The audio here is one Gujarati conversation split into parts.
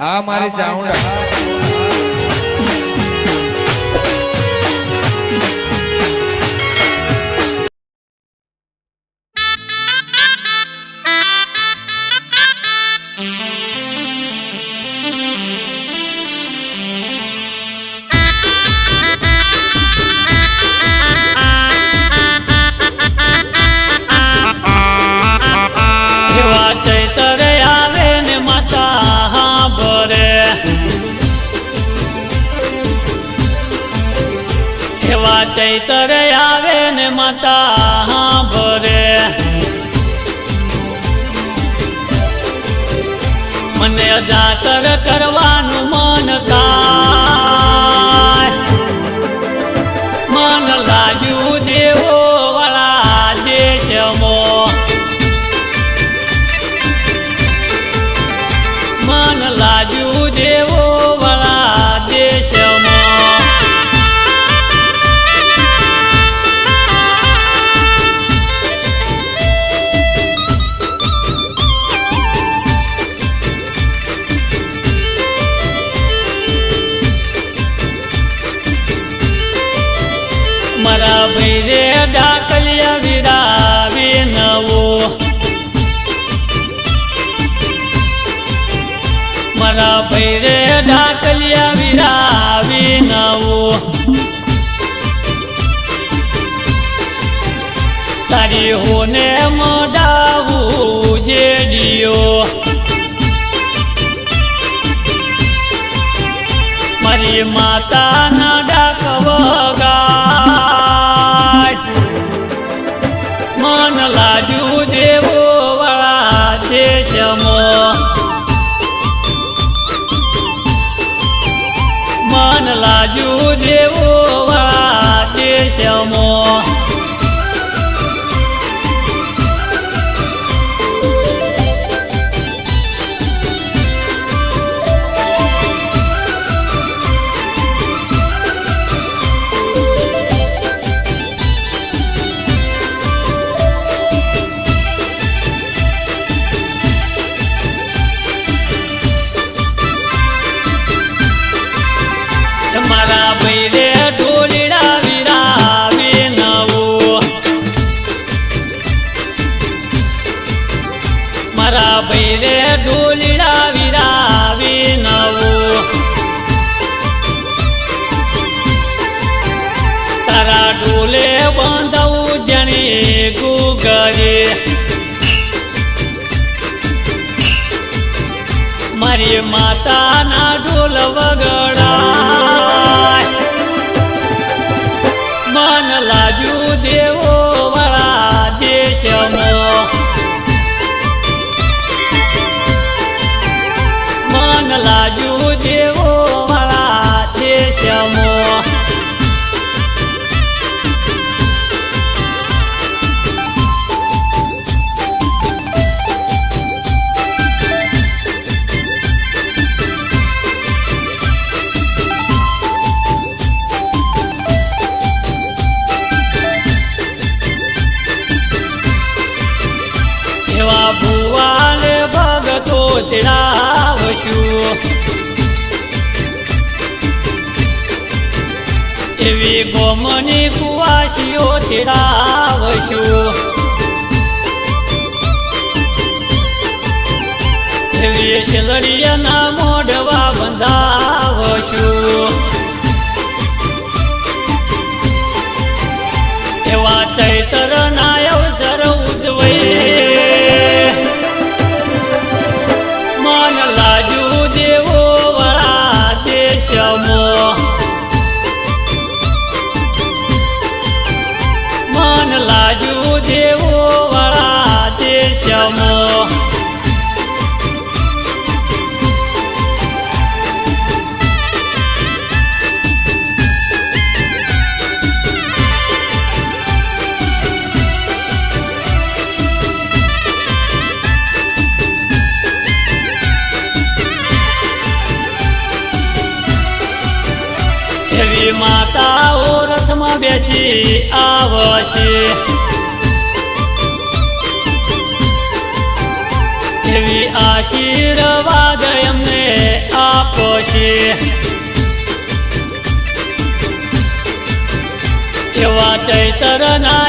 આ મારી ચાઉંડા ચૈતર આવે ને માતા ભરે મને જાતર કરવાનું ડાકલિયા વિરાવી નવો. મારા ભાઈ રે ડાકલિયા નવો. તારી હોને મડાવું જેડિયો મારી માતાના દેવો વાળા દેશમાં મારા ભાઈ રે ઢોલીડા વિરાવી નવું. તારા ઢોલે બાંધવું જણી ગુગરી. મારી માતાના ઢોલ વગડાય ચડાવશું એવી ગોમની કુવાસીઓ ચડાવશું એવી શેલડીયાના મોઢવા Deus. એવી માતાઓ રથમાં બેસી આવશે. એવી આશીર્વાદ એમને આપશે. એવા ચૈતર ના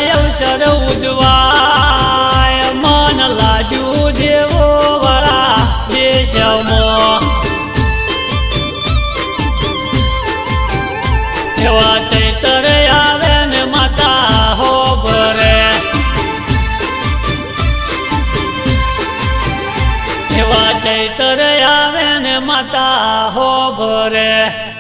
એવા ચૈતર આવે ને માતા હો ભરે. એવા ચૈતર આવે ને માતા હો ભરે.